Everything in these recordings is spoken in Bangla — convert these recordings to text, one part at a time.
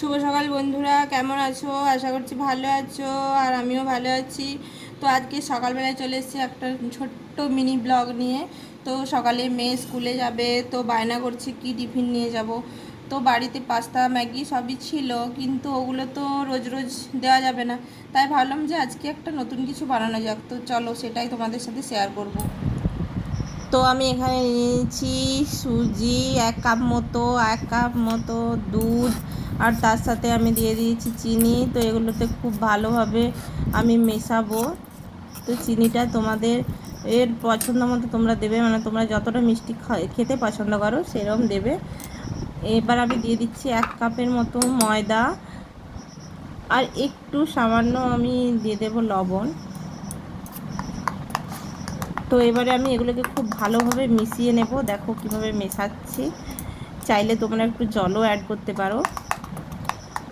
শুভ সকাল বন্ধুরা, কেমন আছো? আশা করছি ভালো আছো আর আমিও ভালো আছি। তো আজকে সকালবেলায় চলে এসেছি একটা ছোট্ট মিনি ব্লগ নিয়ে। তো সকালে মেয়ে স্কুলে যাবে, তো বায়না করছে কি টিফিন নিয়ে যাব। তো বাড়িতে পাস্তা, ম্যাগি সবই ছিল, কিন্তু ওগুলো তো রোজ রোজ দেওয়া যাবে না। তাই ভাবলাম যে আজকে একটা নতুন কিছু বানানো যাক। তো চলো সেটাই তোমাদের সাথে শেয়ার করব। তো আমি এখানে নিয়েছি সুজি, এক কাপ মতো, এক কাপ মতো দুধ আর তার সাথে আমি দিয়ে দিয়েছি চিনি, তো এগুলোতে খুব ভালোভাবে আমি মেশাবো। তো চিনিটা তোমাদের, এর পছন্দ মতো তোমরা দেবে মানে তোমরা যতটা মিষ্টি খেতে পছন্দ করো সেরকম দেবে। এবার আমি দিয়ে দিচ্ছি এক কাপের মতো ময়দা, আর একটু সামান্য আমি দিয়ে দেবো লবণ। তো এবারে আমি এগুলোকে খুব ভালোভাবে মিশিয়ে নেব, দেখো কীভাবে মেশাচ্ছি। চাইলে তোমরা একটু জলও অ্যাড করতে পারো।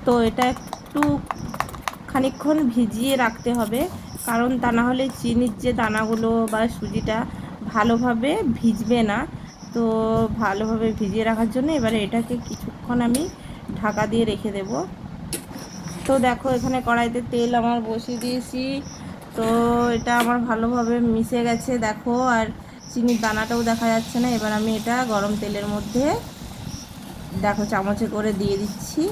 তো এটা একটু খানিক্ষণ ভিজিয়ে রাখতে হবে। কারণ তা না হলে চিনির যে দানাগুলো বা সুজিটা ভালোভাবে ভিজবে না। তো ভালোভাবে ভিজিয়ে রাখার জন্য এবারে এটাকে কিছুক্ষণ আমি ঢাকা দিয়ে রেখে দেব। তো দেখো এখানে কড়াইতে তেল আমার বসিয়ে দিয়েছি। তো এটা আমার ভালোভাবে মিশে গেছে, দেখো। আর চিনির দানাটাও দেখা যাচ্ছে না। এবার আমি এটা গরম তেলের মধ্যে, দেখো, চামচে করে দিয়ে দিচ্ছি।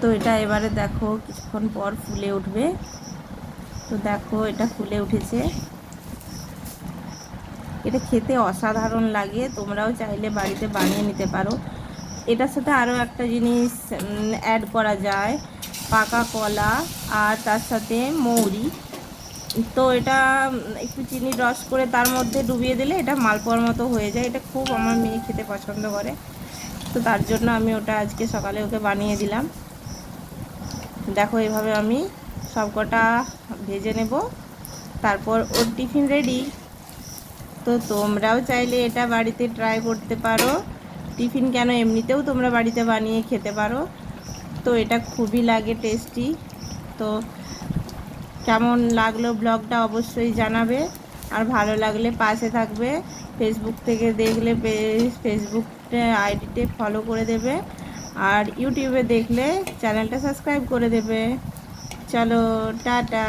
তো এটা এবারে দেখো কিছুক্ষণ পর ফুলে উঠবে। তো দেখো এটা ফুলে উঠেছে। এটা খেতে অসাধারণ লাগে, তোমরাও চাইলে বাড়িতে বানিয়ে নিতে পারো। এটার সাথে আরও একটা জিনিস অ্যাড করা যায়, পাকা কলা আর তার সাথে মৌরি। তো এটা একটু চিনির রস করে তার মধ্যে ডুবিয়ে দিলে এটা মালপোয়ার মতো হয়ে যায়। এটা খুব আমার মেয়ে খেতে পছন্দ করে। তো তার জন্য আমি ওটা আজকে সকালে ওকে বানিয়ে দিলাম। দেখো, এভাবে আমি সবকটা ভেজে নেব। তারপর ওর টিফিন রেডি তো তোমরাও চাইলে এটা বাড়িতে ট্রাই করতে পারো। টিফিন কেন এমনিতেও তোমরা বাড়িতে বানিয়ে খেতে পারো? তো এটা খুবই লাগে টেস্টি তো কেমন লাগল ব্লগটা অবশ্যই জানাবে। আর ভালো লাগলে পাশে থাকবে। ফেসবুক থেকে দেখলে ফেসবুক আইডিতে ফলো করে দেবে। আর ইউটিউবে দেখলে চ্যানেলটা সাবস্ক্রাইব করে দেবে। চলো টাটা।